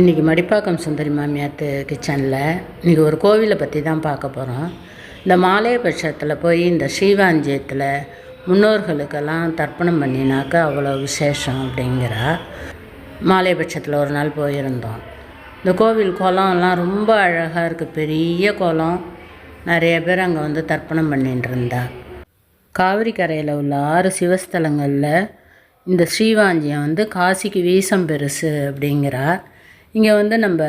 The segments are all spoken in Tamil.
இன்றைக்கி மடிப்பாக்கம் சுந்தரி மாமியாத்து கிச்சனில் இன்றைக்கி ஒரு கோவிலை பற்றி தான் பார்க்க போகிறோம் இந்த மாலையபட்சத்தில் போய் இந்த ஸ்ரீவாஞ்சியத்தில் முன்னோர்களுக்கெல்லாம் தர்ப்பணம் பண்ணினாக்கா அவ்வளோ விசேஷம் அப்படிங்கிறா மாலையபட்சத்தில் ஒரு நாள் போயிருந்தோம். இந்த கோவில் குளம்லாம் ரொம்ப அழகாக இருக்குது பெரிய குளம் நிறைய பேர் அங்கே வந்து தர்ப்பணம் பண்ணிட்டு இருந்தா. காவிரி கரையில் உள்ள ஆறு சிவஸ்தலங்களில் இந்த ஸ்ரீவாஞ்சியம் வந்து காசிக்கு வீசம் பெருசு அப்படிங்கிறா. இங்கே வந்து நம்ம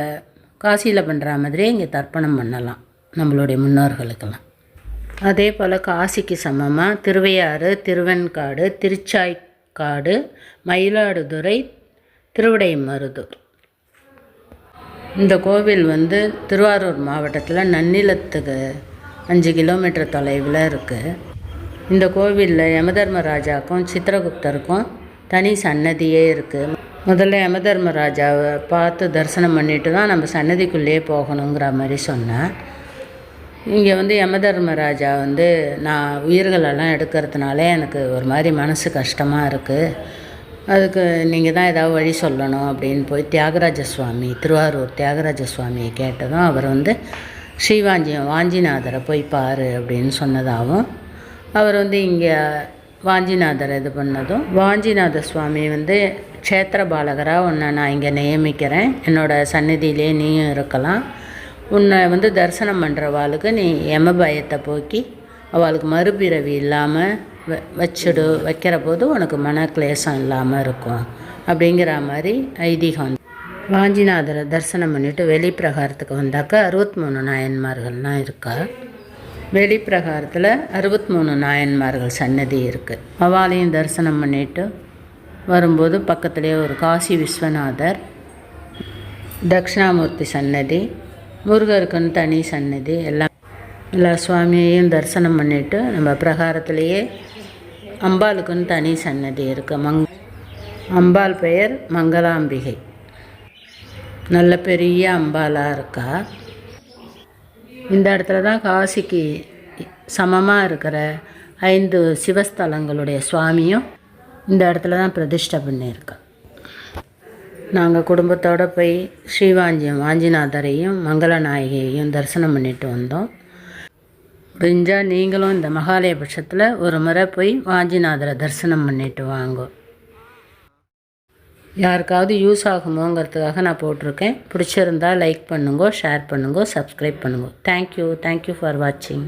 காசியில் பண்ணுற மாதிரியே இங்கே தர்ப்பணம் பண்ணலாம் நம்மளுடைய முன்னோர்களுக்கெல்லாம். அதே போல் காசிக்கு சமமாக திருவையாறு திருவெண்காடு திருச்சாய்க்காடு மயிலாடுதுறை திருவிடைமருதூர். இந்த கோவில் வந்து திருவாரூர் மாவட்டத்தில் நன்னிலத்துக்கு அஞ்சு கிலோமீட்டர் தொலைவில் இருக்குது இந்த கோவிலில் யமதர்மராஜாக்கும் சித்திரகுப்தருக்கும் தனி சன்னதியே இருக்குது முதல்ல யமதர்மராஜாவை பார்த்து தரிசனம் பண்ணிட்டு தான் நம்ம சன்னதிக்குள்ளேயே போகணுங்கிற மாதிரி சொன்னேன். இங்கே வந்து யமதர்மராஜா வந்து நான் உயிர்களெல்லாம் எடுக்கிறதுனால எனக்கு ஒரு மாதிரி மனசு கஷ்டமாக இருக்குது அதுக்கு நீங்கள் தான் ஏதாவது வழி சொல்லணும் அப்படின்னு போய் தியாகராஜ சுவாமி திருவாரூர் தியாகராஜ சுவாமியை கேட்டதும் அவர் வந்து ஸ்ரீவாஞ்சியம் வாஞ்சிநாதரை போய் பாரு அப்படின்னு சொன்னதாகவும் அவர் வந்து இங்கே வாஞ்சிநாதரை இது பண்ணதும் வாஞ்சிநாத சுவாமி வந்து க்ஷேத்திர பாலகராக உன்னை நான் இங்கே நியமிக்கிறேன். என்னோடய சந்நிதியிலே நீயும் இருக்கலாம். உன்னை வந்து தரிசனம் பண்ணுறவாளுக்கு நீ எம பயத்தை போக்கி அவளுக்கு மறுபிறவி இல்லாமல் வ வச்சுடு வைக்கிற போது உனக்கு மன கிளேசம் இல்லாமல் இருக்கும். அப்படிங்கிற மாதிரி ஐதீகம் வாஞ்சிநாதரை தரிசனம் பண்ணிவிட்டு வெளிப்பிரகாரத்துக்கு வந்தாக்கா அறுபத்தி மூணு நாயன்மார்கள்லாம் இருக்கா? வெளிப்பிரகாரத்தில் அறுபத்தி மூணு நாயன்மார்கள் சன்னதி இருக்குது அவாலையும் தரிசனம் பண்ணிவிட்டு வரும்போது பக்கத்துலேயே ஒரு காசி விஸ்வநாதர் தட்சிணாமூர்த்தி சன்னதி முருகருக்குன்னு தனி சன்னதி எல்லாம் எல்லா சுவாமியையும் தரிசனம் பண்ணிவிட்டு நம்ம பிரகாரத்திலேயே அம்பாளுக்குன்னு தனி சன்னதி இருக்குது மங் அம்பாள் பெயர் மங்களாம்பிகை. நல்ல பெரிய அம்பாலாக இருக்கா? இந்த இடத்துல தான் காசிக்கு சமமாக இருக்கிற ஐந்து சிவஸ்தலங்களுடைய சுவாமியும் இந்த இடத்துல தான் பிரதிஷ்டை பண்ணியிருக்கேன் நாங்கள் குடும்பத்தோடு போய் ஸ்ரீவாஞ்சியம் வாஞ்சிநாதரையும் மங்களநாயகியையும் தரிசனம் பண்ணிட்டு வந்தோம். முடிஞ்சால் நீங்களும் இந்த மகாலயபட்சத்தில் ஒரு முறை போய் வாஞ்சிநாதரை தரிசனம் பண்ணிட்டு வாங்க. யாருக்காவது யூஸ் ஆகுமோங்கிறதுக்காக நான் போட்டிருக்கேன். பிடிச்சிருந்தா லைக் பண்ணுங்க ஷேர் பண்ணுங்க சப்ஸ்கிரைப் பண்ணுங்க. தேங்க்யூ தேங்க்யூ ஃபார் வாட்சிங்